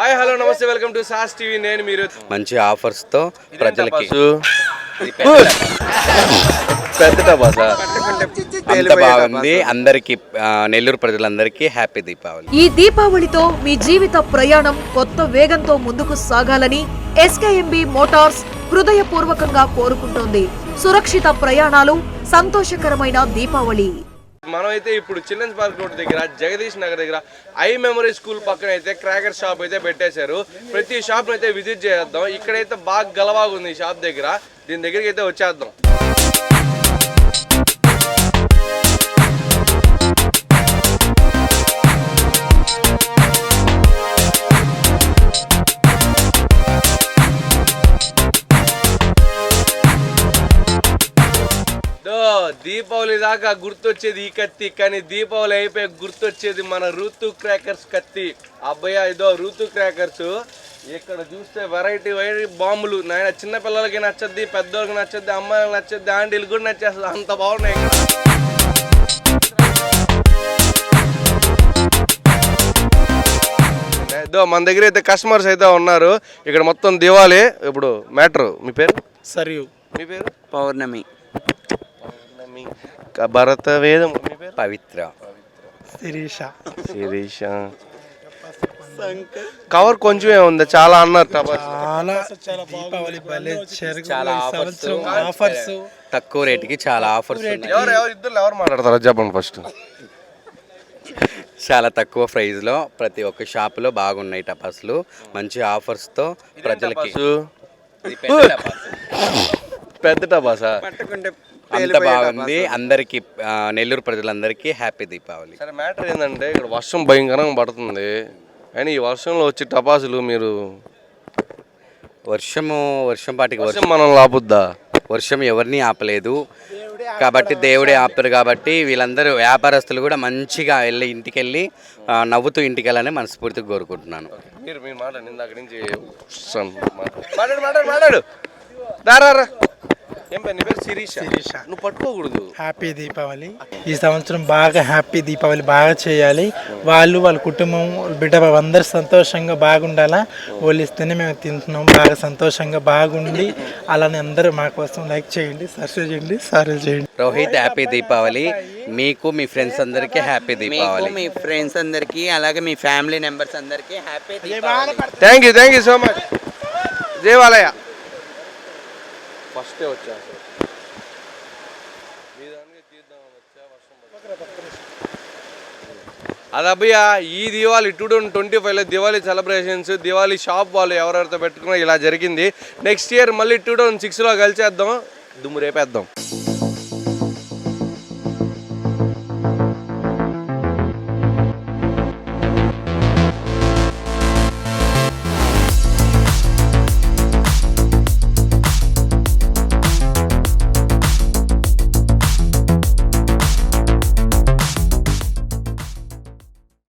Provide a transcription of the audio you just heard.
Hi hello నమస్తే welcome to sauce TV. నేను మీరు. మంచి ఆఫర్స్తో ప్రజలకి. పెద్ద టపాసా అంత బాగుంది. అందరికి నెల్లూరు ప్రజలందరికీ హ్యాపీ దీపావళి. ఈ దీపావళితో మీ జీవిత ప్రయాణం కొత్త వేగంతో ముందుకు సాగాలని ఎస్కేఎంబి మోటార్స్ హృదయపూర్వకంగా కోరుకుంటోంది. సురక్షిత ప్రయాణాలు సంతోషకరమైన దీపావళి. మనమైతే ఇప్పుడు చిల్డ్రన్స్ పార్క్ రోడ్ దగ్గర జగదీష్ నగర్ దగ్గర ఐ మెమరీ స్కూల్ పక్కన అయితే క్రాకర్ షాప్ అయితే పెట్టేశారు. ప్రతి షాప్ అయితే విజిట్ చేద్దాం. ఇక్కడైతే బాగా గలవాగుంది ఈ షాప్ దగ్గర. దీని దగ్గరికి అయితే వచ్చేద్దాం. దో దీపావళి దాకా గుర్తొచ్చేది ఈ కత్తి కానీ దీపావళి అయిపోయి గుర్తొచ్చేది మన ఋతు క్రాకర్స్ కత్తి. అబ్బయ్య ఇదో ఋతు క్రాకర్స్. ఇక్కడ చూస్తే వెరైటీ వెరైటీ బాంబులు. నాయన చిన్న పిల్లలకి నచ్చద్ది పెద్దోళ్ళకి నచ్చద్ది అమ్మాయిలకి నచ్చద్ది ఆంటీలు కూడా నచ్చేస్తుంది. అంత బాగున్నాయి ఇక్కడ. ఇదో మన దగ్గర అయితే కస్టమర్స్ అయితే ఉన్నారు. ఇక్కడ మొత్తం దివాళీ. ఇప్పుడు మ్యాటర్ మీ పేరు? సరియు. మీ పేరు? పౌర్ణమి. భరత వేదం పవిత్ర. శిరీష. శిరీష. కవర్ కొంచెమే ఉంది చాలా అన్నారు చాలా దీపావళి భలే చెరుకు చాలా ఆఫర్స్. తక్కువ రేటుకి చాలా ఆఫర్స్ ఉన్నాయి. ఎవరు ఎవరు ఇద్దరు ఎవరు మాట్లాడతారు? చెప్పండి ఫస్ట్. చాలా తక్కువ ప్రైస్లో ప్రతి ఒక్క షాప్లో బాగున్నాయి టపాసులు. మంచి ఆఫర్స్తో ప్రజలకి ఇది పెద్ద టపాసు. పెద్ద టపాసా? అంత బాగుంది. అందరికి నెల్లూరు ప్రజలందరికీ హ్యాపీ దీపావళి. సరే మ్యాటర్ ఏంటంటే ఇక్కడ వర్షం భయంకరంగా పడుతుంది. కానీ ఈ వర్షంలో వచ్చి టపాసులు మీరు వర్షము వర్షం పాటికి వర్షం వర్షం మనం లాపుద్దా? వర్షం ఎవరిని ఆపలేదు. కాబట్టి దేవుడే ఆపరు కాబట్టి వీళ్ళందరూ వ్యాపారస్తులు కూడా మంచిగా వెళ్ళి ఇంటికి వెళ్ళి ఆ, నవ్వుతూ ఇంటికి వెళ్ళాలని మనస్ఫూర్తిగా కోరుకుంటున్నాను. మీరు మీరు మాట్లాడండి ఇందాక నుంచి. మాట్లాడు మాట్లాడు మాట్లాడు. దారా. ఏం పేరు నీ పేరు శిరీష? శిరీష. నువ్వు పట్టుకోకూడదు. హ్యాపీ దీపావళి ఈ సంవత్సరం బాగా హ్యాపీ దీపావళి బాగా చేయాలి. వాళ్ళు వాళ్ళ కుటుంబం బిడ్డ అందరు సంతోషంగా బాగుండాలా? వాళ్ళు ఇస్తేనే మేము తింటున్నాం. బాగా సంతోషంగా బాగుండి అలానే అందరూ మా కోసం లైక్ చేయండి సబ్స్క్రైబ్ చేయండి సారీ చేయండి. రోహిత్ హ్యాపీ దీపావళి మీకు మీ ఫ్రెండ్స్ అందరికీ హ్యాపీ మీకు దీపావళి మీ ఫ్రెండ్స్ అందరికి అలాగే మీ ఫ్యామిలీ మెంబర్స్ అందరికి happy Deepavali thank you thank you so much దేవాలయ ఫస్టే వచ్చా అసలు. మీ దానికి తీద్దామని వచ్చా, వర్షం పడుతుంది. అది అబ్బయ్య ఈ దివాళీ టూ థౌసండ్ ట్వంటీ ఫైవ్లో దివాళీ సెలబ్రేషన్స్ దివాళీ షాప్ వాళ్ళు ఎవరెవరితో పెట్టుకున్నా ఇలా జరిగింది నెక్స్ట్ ఇయర్ మళ్ళీ టూ థౌసండ్ సిక్స్లో కలిసేద్దాం దుమ్ము రేపేద్దాం